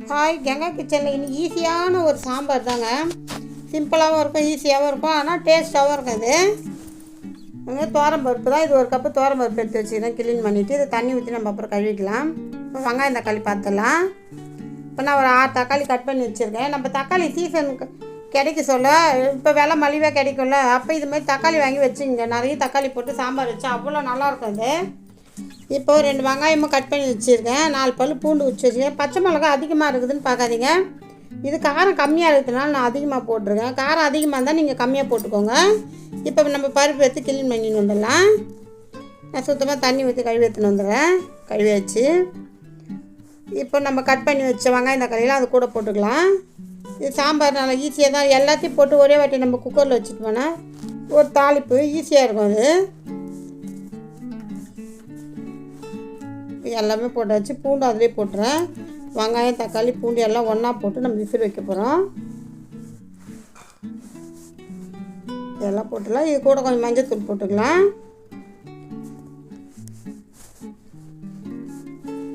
Hi Ganga கிச்சனில் இன்னைக்கு ஈஸியான ஒரு சாம்பார் தாங்க. சிம்பிளாகவும் இருக்கும் ஈஸியாகவும் இருக்கும் ஆனால் டேஸ்ட்டாகவும் இருக்கும் இது இங்கே பருப்பு தான். இது ஒரு கப்பு பருப்பு எடுத்து வச்சுக்கிறேன். க்ளீன் பண்ணிவிட்டு இதை தண்ணி ஊற்றி நம்ம அப்புறம் கழுவிக்கலாம். இப்போ வெங்காயம் தக்காளி பார்த்துடலாம். இப்போ நான் ஒரு ஆறு தக்காளி கட் பண்ணி வச்சுருக்கேன். நம்ம தக்காளி சீசனுக்கு கிடைக்க சொல்ல இப்போ விலை மலிவாக கிடைக்கும்ல அப்போ இது மாதிரி தக்காளி வாங்கி வச்சுங்க நிறைய தக்காளி போட்டு சாம்பார் வச்சா அவ்வளோ நல்லாயிருக்கும் இது இப்போ ரெண்டு வெங்காயமும் கட் பண்ணி வச்சுருக்கேன். நாலு பல் பூண்டு வச்சு வச்சுருக்கேன். பச்சை மிளகா அதிகமாக இருக்குதுன்னு பார்க்காதீங்க. இது காரம் கம்மியாக இருக்கிறதுனால நான் அதிகமாக போட்டிருக்கேன். காரம் அதிகமாக இருந்தால் நீங்கள் கம்மியாக போட்டுக்கோங்க. இப்போ நம்ம பருப்பு எடுத்து கிளீன் பண்ணின்னு வந்துடலாம். நான் சுத்தமாக தண்ணி ஊற்றி கழுவி எடுத்துன்னு வந்துடுறேன். கழுவி வச்சு இப்போ நம்ம கட் பண்ணி வச்ச வெங்காயம் தக்காளியெலாம் அது கூட போட்டுக்கலாம். இது சாம்பார் நல்லா ஈஸியாக தான். எல்லாத்தையும் போட்டு ஒரே வாட்டி நம்ம குக்கரில் வச்சுட்டு போனால் ஒரு தாளிப்பு ஈஸியாக இருக்கும் அது. எல்லாமே போட்டாச்சு. பூண்டு அதிலே போட்டுறேன். வெங்காயம் தக்காளி பூண்டு எல்லாம் ஒன்றா போட்டு நம்ம விசில் வைக்க போகிறோம் இதெல்லாம் போட்டுடலாம். இது கூட கொஞ்சம் மஞ்சத்தூள் போட்டுக்கலாம்.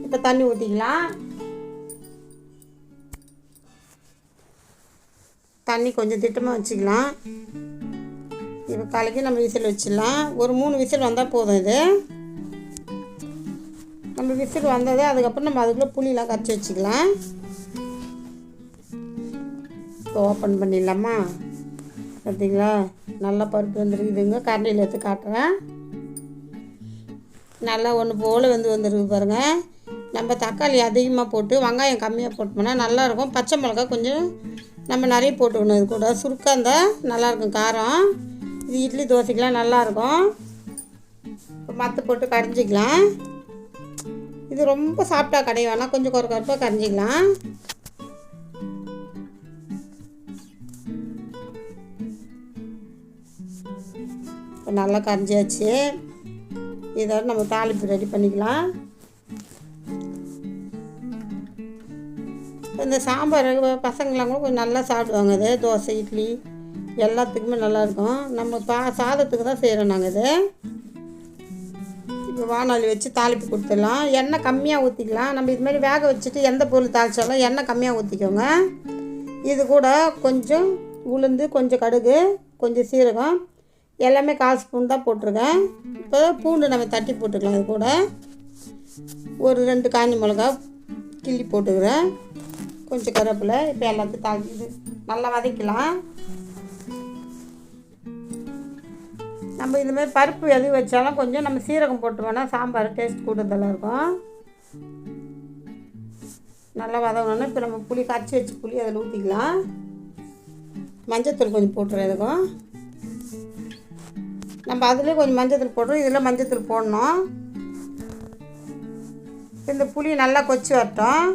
இப்போ தண்ணி ஊற்றிக்கலாம் தண்ணி கொஞ்சம் திட்டமாக வச்சுக்கலாம். இப்போ கலக்கி நம்ம விசில் வச்சிடலாம். ஒரு மூணு விசில் வந்தால் போதும் இது. நம்ம விசில் வந்தது அதுக்கப்புறம் நம்ம அதுக்குள்ளே புளியெலாம் கரைச்சி வச்சுக்கலாம். இப்போ ஓப்பன் பண்ணிடலாமா? பார்த்தீங்களா? நல்லா பருப்பு வந்துருக்குதுங்க. கரண்டியில் எடுத்து காட்டுறேன். நல்லா ஒன்று போல் வந்து வந்துருக்கு பாருங்கள் நம்ம தக்காளி அதிகமாக போட்டு வெங்காயம் கம்மியாக போட்டோம்னா நல்லாயிருக்கும். பச்சை மிளகா கொஞ்சம் நம்ம நிறைய போட்டுக்கணும். இது கூட சுருக்காக இருந்தால் நல்லாயிருக்கும். காரம். இது இட்லி தோசைக்கெலாம் நல்லாயிருக்கும். மற்ற போட்டு கரைஞ்சிக்கலாம் இது ரொம்ப சாப்பிட்டா கடை வேணாம் கொஞ்சம் குறை குறைப்பாக கரைஞ்சிக்கலாம். இப்போ நல்லா கரைஞ்சாச்சு. இதோட நம்ம தாளிப்பு ரெடி பண்ணிக்கலாம். இந்த சாம்பார் பசங்களாம் கூட கொஞ்சம் நல்லா சாப்பிடுவாங்க இது. தோசை இட்லி எல்லாத்துக்குமே நல்லாயிருக்கும் நம்ம பா சாதத்துக்கு தான் செய்கிறோம் நாங்கள் இது. வானொலி வச்சு தாளிப்பு கொடுத்துடலாம். எண்ணெய் கம்மியாக ஊற்றிக்கலாம் நம்ம இது மாதிரி வேக வச்சுட்டு எந்த பொருள் தாளித்தாலும் எண்ணெய் கம்மியாக ஊற்றிக்கோங்க இது கூட கொஞ்சம் உளுந்து கொஞ்சம் கடுகு கொஞ்சம் சீரகம். எல்லாமே கால் ஸ்பூன் தான் போட்டிருக்கேன். இப்போ பூண்டு நம்ம தட்டி போட்டுக்கலாம் இது கூட. ஒரு ரெண்டு காஞ்சி மிளகா கிள்ளி போட்டுக்கிறேன். கொஞ்சம் கருவேப்பிலை இப்போ எல்லாத்தையும் தாக்கி இது நல்லா வதக்கலாம் நம்ம இந்த பருப்பு எது வச்சாலும் கொஞ்சம் நம்ம சீரகம் போட்டுவோம்னா சாம்பார் டேஸ்ட் கூடுதலாக இருக்கும். நல்லா வதங்கணுன்னா இப்போ நம்ம புளி கரைச்சி வச்சு புளி அதில் ஊற்றிக்கலாம் மஞ்சத்தூள் கொஞ்சம் போட்டுறேன் இதுக்கும் நம்ம அதுலேயும் கொஞ்சம் மஞ்சத்தூள் போடுறோம் இதில் மஞ்சத்தூள் போடணும். இந்த புளி நல்லா கொச்சி வரட்டும்.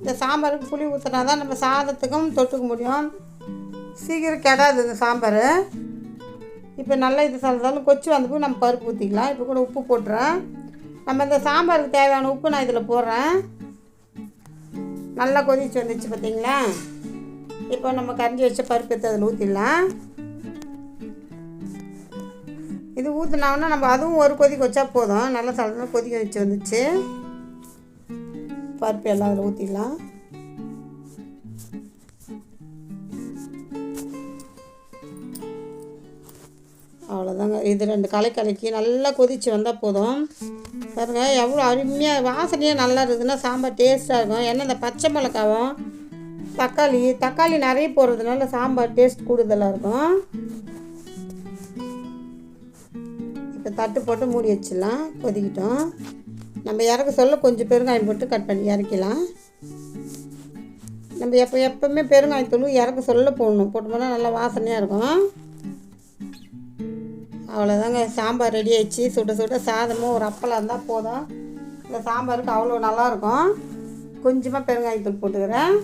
இந்த சாம்பாருக்கு புளி ஊற்றினா தான் நம்ம சாதத்துக்கும் தொட்டுக்க முடியும். சீக்கிரம் கெடாது இந்த சாம்பார். இப்போ நல்லா இது சாப்பிட்டாலும் கொச்சி வந்தப்போ நம்ம பருப்பு ஊற்றிக்கலாம் இப்போ கூட உப்பு போட்டுறேன். நம்ம இந்த சாம்பாருக்கு தேவையான உப்பு நான் இதில் போடுறேன். நல்லா கொதிச்சு வந்துச்சு பார்த்தீங்களா இப்போ நம்ம கரைஞ்சி வச்ச பருப்பு எடுத்து அதில் ஊற்றிடலாம் இது ஊற்றினோம்னா நம்ம அதுவும் ஒரு கொதிக்க வச்சா போதும். நல்லா சாப்பிட்டா கொதிக்க வச்சு வந்துச்சு. பருப்பு எல்லாம் அதில் ஊற்றிடலாம் இது ரெண்டு களை கலக்கி நல்லா கொதித்து வந்தால் போதும். பாருங்க எவ்வளோ அருமையாக வாசனையாக நல்லா இருக்குதுன்னா சாம்பார் டேஸ்ட்டாக இருக்கும். ஏன்னா இந்த பச்சை மிளகாவும் தக்காளி தக்காளி நிறைய போடுறதுனால சாம்பார் டேஸ்ட் கூடுதலாக இருக்கும். இப்போ தட்டு போட்டு மூடி வச்சிடலாம். கொதிக்கிட்டோம். நம்ம இறக்க சொல்ல கொஞ்சம் பெருங்காயம் போட்டு கட் பண்ணி இறக்கலாம் நம்ம எப்போ எப்போவுமே பெருங்காயத்தூள் இறக்க சொல்ல போடணும். போட்டோம்னா நல்லா வாசனையாக இருக்கும். அவ்வளோதாங்க சாம்பார் ரெடி ஆயிடுச்சு. சுட சுட சாதமும் ஒரு அப்பளம் இருந்தால் போதும். இந்த சாம்பாருக்கு அவ்வளோ நல்லாயிருக்கும். கொஞ்சமாக பெருங்காயத்தூள் போட்டுக்கிறேன்.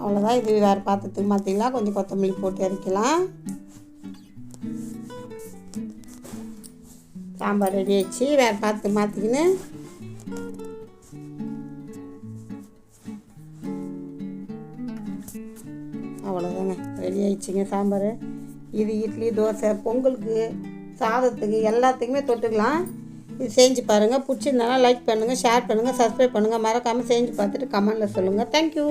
அவ்வளோதான் இது வேறு பாத்திரத்துக்கு மாற்றிக்கலாம் கொஞ்சம் கொத்தமல்லி போட்டு இறக்கலாம் சாம்பார் ரெடி ஆயிடுச்சு. வேறு பாத்திரத்துக்கு மாற்றிக்கின்னு ரெடி ஆயிடுச்சுங்க சாம்பார். இது இட்லி தோசை பொங்கலுக்கு சாதத்துக்கு எல்லாத்துக்குமே தொட்டுக்கலாம். இது செஞ்சு பாருங்கள் பிடிச்சிருந்தாலும் லைக் பண்ணுங்கள் ஷேர் பண்ணுங்கள் சப்ஸ்கிரைப் பண்ணுங்கள் மறக்காமல் செஞ்சு பார்த்துட்டு கமெண்டில் சொல்லுங்கள் தேங்க்யூ